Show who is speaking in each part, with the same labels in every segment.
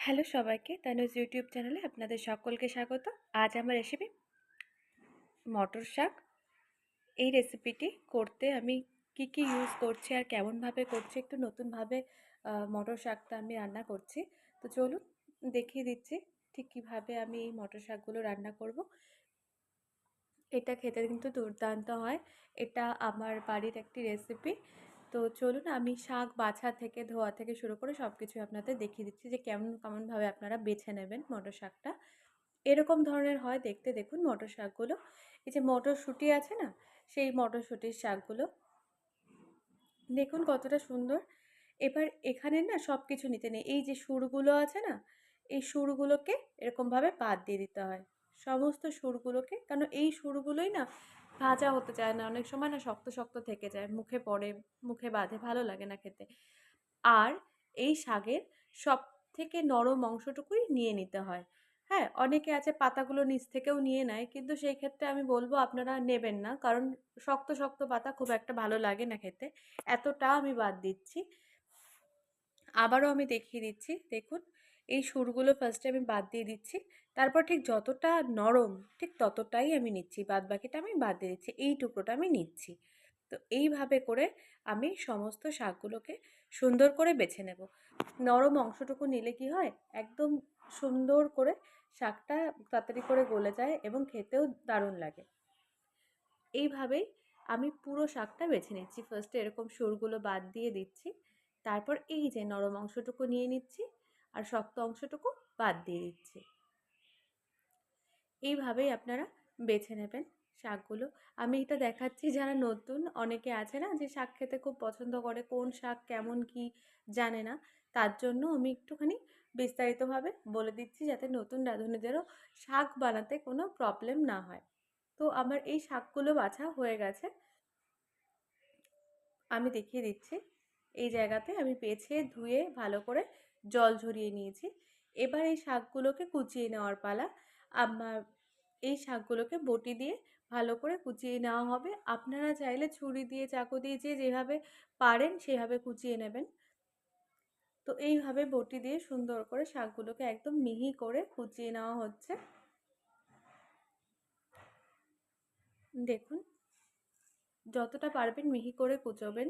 Speaker 1: Hello সবাইকে Tanuj YouTube চ্যানেলে আপনাদের সকলকে স্বাগত। আজ আমার রেসিপি মটর শাক। এই রেসিপিটি করতে আমি কি কি ইউজ করছি আর কেমনভাবে করছি, একটু নতুনভাবে মটর শাকটা আমি রান্না করছি। তো চলুন দেখিয়ে দিচ্ছি ঠিক কীভাবে আমি এই মটর শাকগুলো রান্না করব। এটা খেতে কিন্তু দুর্দান্ত হয়। এটা আমার বাড়ির একটি রেসিপি তো চলুন আমি শাক বাছা থেকে, ধোয়া থেকে শুরু করে সব কিছু আপনাদের দেখিয়ে দিচ্ছি যে কেমন, কেমনভাবে আপনারা বেছে নেবেন মটর শাকটা। এরকম ধরনের হয় দেখতে, দেখুন মটর শাকগুলো। এই যে মটরশুঁটি আছে না, সেই মটরশুঁটির শাকগুলো। দেখুন কতটা সুন্দর। এবার এখানে না সব কিছু নিতে নেই। এই যে সুরগুলো আছে না, এই সুরগুলোকে এরকমভাবে বাদ দিয়ে দিতে হয়। সমস্ত সুরগুলোকে কারণ এই সুরগুলোই না ভাজা হতে চায় না। অনেক সময় না শক্ত শক্ত থেকে যায়। মুখে পড়ে, মুখে বাঁধে ভালো লাগে না খেতে। আর এই শাকের সব থেকে নরম অংশটুকুই নিয়ে নিতে হয়। হ্যাঁ অনেকে আছে পাতাগুলো নিচ থেকেও নিয়ে নেয়, কিন্তু সেই ক্ষেত্রে আমি বলব আপনারা নেবেন না, কারণ শক্ত শক্ত পাতা খুব একটা ভালো লাগে না খেতে। এতটা আমি বাদ দিচ্ছি। আবারও আমি দেখিয়ে দিচ্ছি। দেখুন এই সুরগুলো ফার্স্টে আমি বাদ দিয়ে দিচ্ছি। তারপর ঠিক যতটা নরম, ঠিক ততটাই আমি নিচ্ছি বাদ বাকিটা আমি বাদ দিয়ে দিচ্ছি, এই টুকরোটা আমি নিচ্ছি। তো এইভাবে করে আমি সমস্ত শাকগুলোকে সুন্দর করে বেছে নেব। নরম অংশটুকু নিলে কি হয়? একদম সুন্দর করে শাকটা তাড়াতাড়ি করে গলে যায় এবং খেতেও দারুণ লাগে। এইভাবেই আমি পুরো শাকটা বেছে নিচ্ছি। ফার্স্টে এরকম সুরগুলো বাদ দিয়ে দিচ্ছি। তারপর এই যে নরম অংশটুকু নিয়ে নিচ্ছি আর শক্ত অংশটুকু বাদ দিয়ে দিচ্ছি। এইভাবেই আপনারা বেছে নেবেন শাকগুলো। আমি এটা দেখাচ্ছি যারা নতুন, অনেকে আছে না যে শাক খেতে খুব পছন্দ করে, কোন শাক কেমন কি জানে না। তার জন্য আমি একটুখানি বিস্তারিতভাবে বলে দিচ্ছি যাতে নতুন রাঁধুনিদেরও শাক বানাতে কোনো প্রবলেম না হয়। তো আমার এই শাকগুলো বাছা হয়ে গেছে। আমি দেখিয়ে দিচ্ছি। এই জায়গাতে আমি বেছে ধুয়ে ভালো করে জল ঝরিয়ে নিয়েছি। এবার এই শাকগুলোকে কুচিয়ে নেওয়ার পালা। আমার এই শাকগুলোকে বটি দিয়ে ভালো করে কুচিয়ে নেওয়া হবে। আপনারা চাইলে ছুরি দিয়ে, চাকু দিয়ে, যে যেভাবে পারেন সেভাবে কুচিয়ে নেবেন। তো এইভাবে বটি দিয়ে সুন্দর করে শাকগুলোকে একদম মিহি করে কুচিয়ে নেওয়া হচ্ছে। দেখুন, যতটা পারবেন মিহি করে কুচোবেন।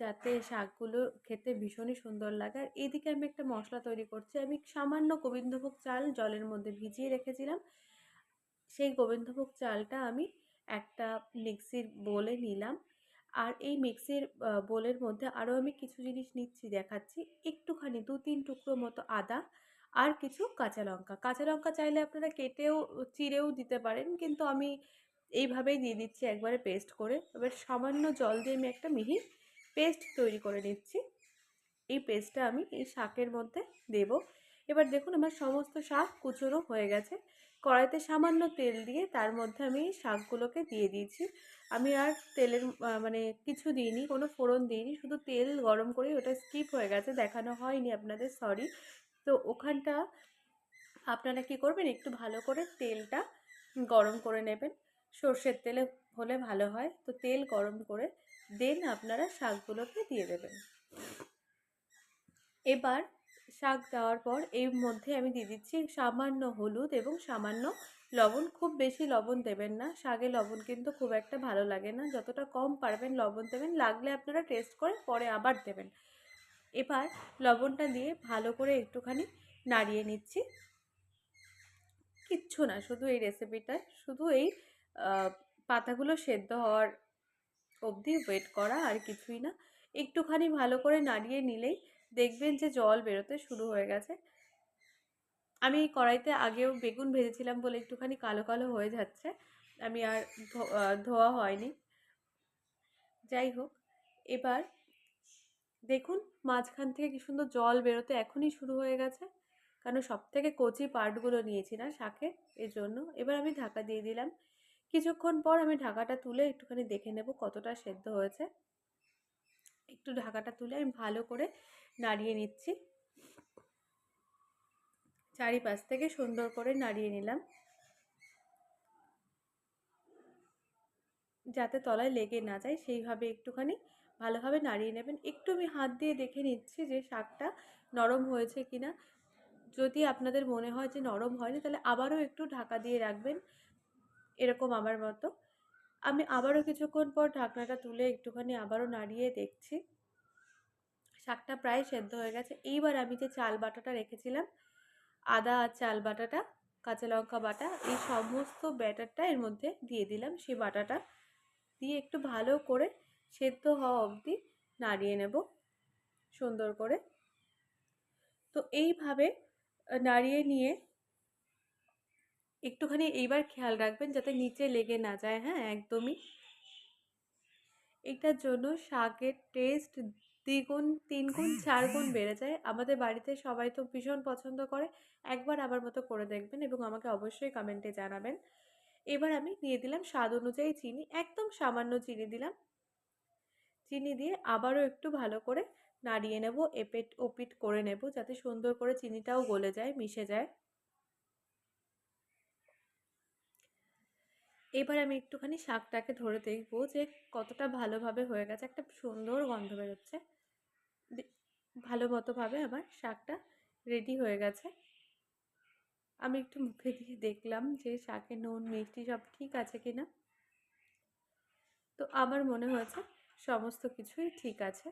Speaker 1: যাতে শাকগুলো খেতে ভীষণই সুন্দর লাগে। আর এদিকে আমি একটা মশলা তৈরি করছি। আমি সামান্য গোবিন্দভোগ চাল জলের মধ্যে ভিজিয়ে রেখেছিলাম। সেই গোবিন্দভোগ চালটা আমি একটা মিক্সির বোলে নিলাম। আর এই মিক্সির বোলের মধ্যে আরও আমি কিছু জিনিস নিচ্ছি, দেখাচ্ছি। একটুখানি দু তিন টুকরো মতো আদা আর কিছু কাঁচা লঙ্কা। কাঁচা লঙ্কা চাইলে আপনারা কেটেও, চিড়েও দিতে পারেন, কিন্তু আমি এইভাবেই দিয়ে দিচ্ছি একবারে পেস্ট করে। এবার সামান্য জল দিয়ে আমি একটা মিহি পেস্ট তৈরি করে নিচ্ছি। এই পেস্টটা আমি এই শাকের মধ্যে দেব। এবার দেখুন আমার সমস্ত শাক কুচোনো হয়ে গেছে। কড়াইতে সামান্য তেল দিয়ে তার মধ্যে আমি শাকগুলোকে দিয়ে দিয়েছি। আমি আর তেলের মানে কিছু দিইনি, কোনো ফোড়ন দিইনি, শুধু তেল গরম করেই ওটা স্কিপ হয়ে গেছে, দেখানো হয়নি আপনাদের, সরি। তো ওখানটা আপনারা কি করবেন, একটু ভালো করে তেলটা গরম করে নেবেন। সর্ষের তেলে হলে ভালো হয়। তো তেল গরম করে দেন আপনারা শাকগুলোকে দিয়ে দেবেন। এবার শাক দেওয়ার পর এর মধ্যে আমি দিয়ে দিচ্ছি সামান্য হলুদ এবং সামান্য লবণ। খুব বেশি লবণ দেবেন না। শাকে লবণ কিন্তু খুব একটা ভালো লাগে না। যতটা কম পারবেন লবণ দেবেন। লাগলে আপনারা টেস্ট করে পরে আবার দেবেন। এবার লবণটা দিয়ে ভালো করে একটুখানি নাড়িয়ে নিচ্ছি। কিচ্ছু না। শুধু এই রেসিপিটায় শুধু এই পাতাগুলো সেদ্ধ হওয়ার অবধি ওয়েট করা আর কিছুই না। একটুখানি ভালো করে নাড়িয়ে নিলেই দেখবেন যে জল বেরোতে শুরু হয়ে গেছে। আমি কড়াইতে আগেও বেগুন ভেজেছিলাম বলে একটুখানি কালো কালো হয়ে যাচ্ছে। আমি আর ধোয়া হয়নি। যাই হোক, এবার দেখুন মাঝখান থেকে কি সুন্দর জল বেরোতে এখনই শুরু হয়ে গেছে। কারণ সব থেকে কচি পার্টগুলো নিয়েছি না শাকে এর জন্য এবার আমি ঢাকা দিয়ে দিলাম। কিছুক্ষণ পর আমি ঢাকাটা তুলে একটুখানি দেখে নেব কতটা সেদ্ধ হয়েছে। একটু ঢাকাটা তুলে আমি ভালো করে নাড়িয়ে নিচ্ছি। চারিপাশ থেকে সুন্দর করে নাড়িয়ে নিলাম। যাতে তলায় লেগে না যায়, সেইভাবে একটুখানি ভালোভাবে নাড়িয়ে নেবেন। একটু আমি হাত দিয়ে দেখে নিচ্ছি যে শাকটা নরম হয়েছে কিনা। যদি আপনাদের মনে হয় যে নরম হয়নি, তাহলে আবারও একটু ঢাকা দিয়ে রাখবেন। এরকম আমার মতো। আমি আবারও কিছুক্ষণ পর ঢাকনাটা তুলে একটুখানি আবারও নাড়িয়ে দেখছি। শাকটা প্রায় সেদ্ধ হয়ে গেছে। এইবার আমি যে চাল বাটাটা রেখেছিলাম, আদা আর চাল বাটাটা, কাঁচা লঙ্কা বাটা, এই সমস্ত ব্যাটারটা এর মধ্যে দিয়ে দিলাম। সেই বাটাটা দিয়ে একটু ভালো করে সেদ্ধ হওয়া অবধি নাড়িয়ে নেব সুন্দর করে। তো এইভাবে নাড়িয়ে নিয়ে একটুখানি এইবার খেয়াল রাখবেন যাতে নিচে লেগে না যায় হ্যাঁ একদমই। এটার জন্য শাকের টেস্ট দ্বিগুণ, তিনগুণ, চারগুণ বেড়ে যায়। আমাদের বাড়িতে সবাই তো ভীষণ পছন্দ করে। একবার আমার মতো করে দেখবেন এবং আমাকে অবশ্যই কমেন্টে জানাবেন। এবার আমি দিয়ে দিলাম স্বাদ অনুযায়ী চিনি, একদম সামান্য চিনি দিলাম। চিনি দিয়ে আবারও একটু ভালো করে নাড়িয়ে নেব, এপেট, ওপিট করে নেব যাতে সুন্দর করে চিনিটাও গলে যায়, মিশে যায়। এবার আমি একটুখানি শাকটাকে ধরে দেখব যে কতটা ভালোভাবে হয়ে গেছে। একটা সুন্দর গন্ধ বেরোচ্ছে। ভালো মতোভাবে আমার শাকটা রেডি হয়ে গেছে। আমি একটু মুখে দিয়ে দেখলাম যে শাকে নুন, মিষ্টি সব ঠিক আছে কি না তো আমার মনে হয়েছে সমস্ত কিছুই ঠিক আছে।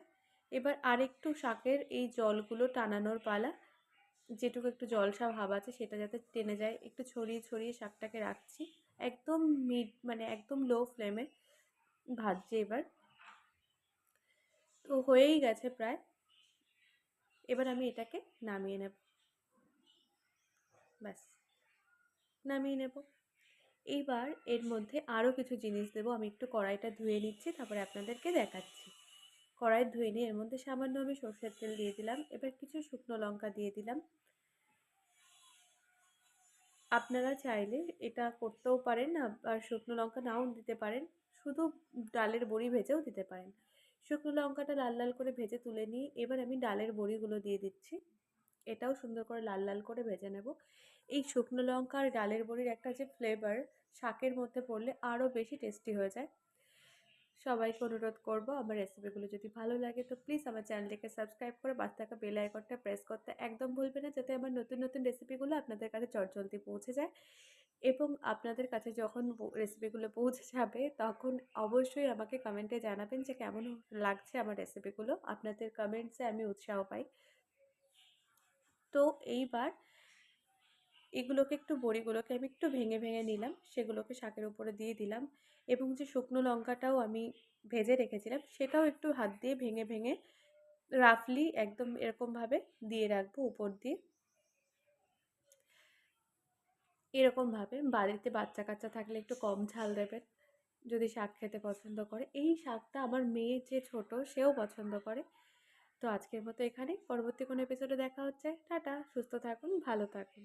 Speaker 1: এবার আরেকটু শাকের এই জলগুলো টানানোর পালা, যেটুকু একটু জলসা ভাব আছে সেটা যাতে টেনে যায়। একটু ছড়িয়ে ছড়িয়ে শাকটাকে রাখছি। একদম মিড মানে একদম লো ফ্লেমে ভাজছে এবার। তো হয়েই গেছে প্রায়। এবার আমি এটাকে নামিয়ে নেব। ব্যাস, নামিয়ে নেব। এইবার এর মধ্যে আরও কিছু জিনিস দেবো। আমি একটু কড়াইটা ধুয়ে নিচ্ছি, তারপরে আপনাদেরকে দেখাচ্ছি। কড়াই ধুয়ে নিয়ে এর মধ্যে সামান্য আমি সর্ষের তেল দিয়ে দিলাম। এবার কিছু শুকনো লঙ্কা দিয়ে দিলাম। আপনারা চাইলে এটা করতেও পারেন আর শুকনো লঙ্কা নাও দিতে পারেন। শুধু ডালের বড়ি ভেজেও দিতে পারেন। শুকনো লঙ্কাটা লাল লাল করে ভেজে তুলে নিয়ে এবার আমি ডালের বড়িগুলো দিয়ে দিচ্ছি। এটাও সুন্দর করে লাল লাল করে ভেজে নেব। এই শুকনো লঙ্কা আর ডালের বড়ির একটা যে ফ্লেভার শাকের মধ্যে পড়লে আরও বেশি টেস্টি হয়ে যায়। সবাইকে অনুরোধ করব আমার রেসিপিগুলো যদি ভালো লাগে তো প্লিজ আমার চ্যানেলটিকে সাবস্ক্রাইব করে পাশে থাকা বেল আইকনটা প্রেস করতে একদম ভুলবে না যাতে আমার নতুন নতুন রেসিপিগুলো আপনাদের কাছে চটজলদি পৌঁছে যায়। এবং আপনাদের কাছে যখন রেসিপিগুলো পৌঁছে যাবে তখন অবশ্যই আমাকে কমেন্টে জানাবেন যে কেমন লাগছে আমার রেসিপিগুলো আপনাদের কমেন্টসে আমি উৎসাহ পাই। তো এইবার এগুলোকে একটু বড়িগুলোকে আমি একটু ভেঙে ভেঙে নিলাম, সেগুলোকে শাকের উপরে দিয়ে দিলাম এবং যে শুকনো লঙ্কাটাও আমি ভেজে রেখেছিলাম সেটাও একটু হাত দিয়ে ভেঙে ভেঙে রাফলি একদম এরকমভাবে দিয়ে রাখব উপর দিয়ে। এরকমভাবে বাড়িতে বাচ্চা কাচ্চা থাকলে একটু কম ঝাল দেবেন, যদি শাক খেতে পছন্দ করে। এই শাকটা আমার মেয়ে যে ছোট সেও পছন্দ করে। তো আজকের মতো এখানে পরবর্তী কোনো এপিসোডে দেখা হচ্ছে। টাটা, সুস্থ থাকুন, ভালো থাকুন।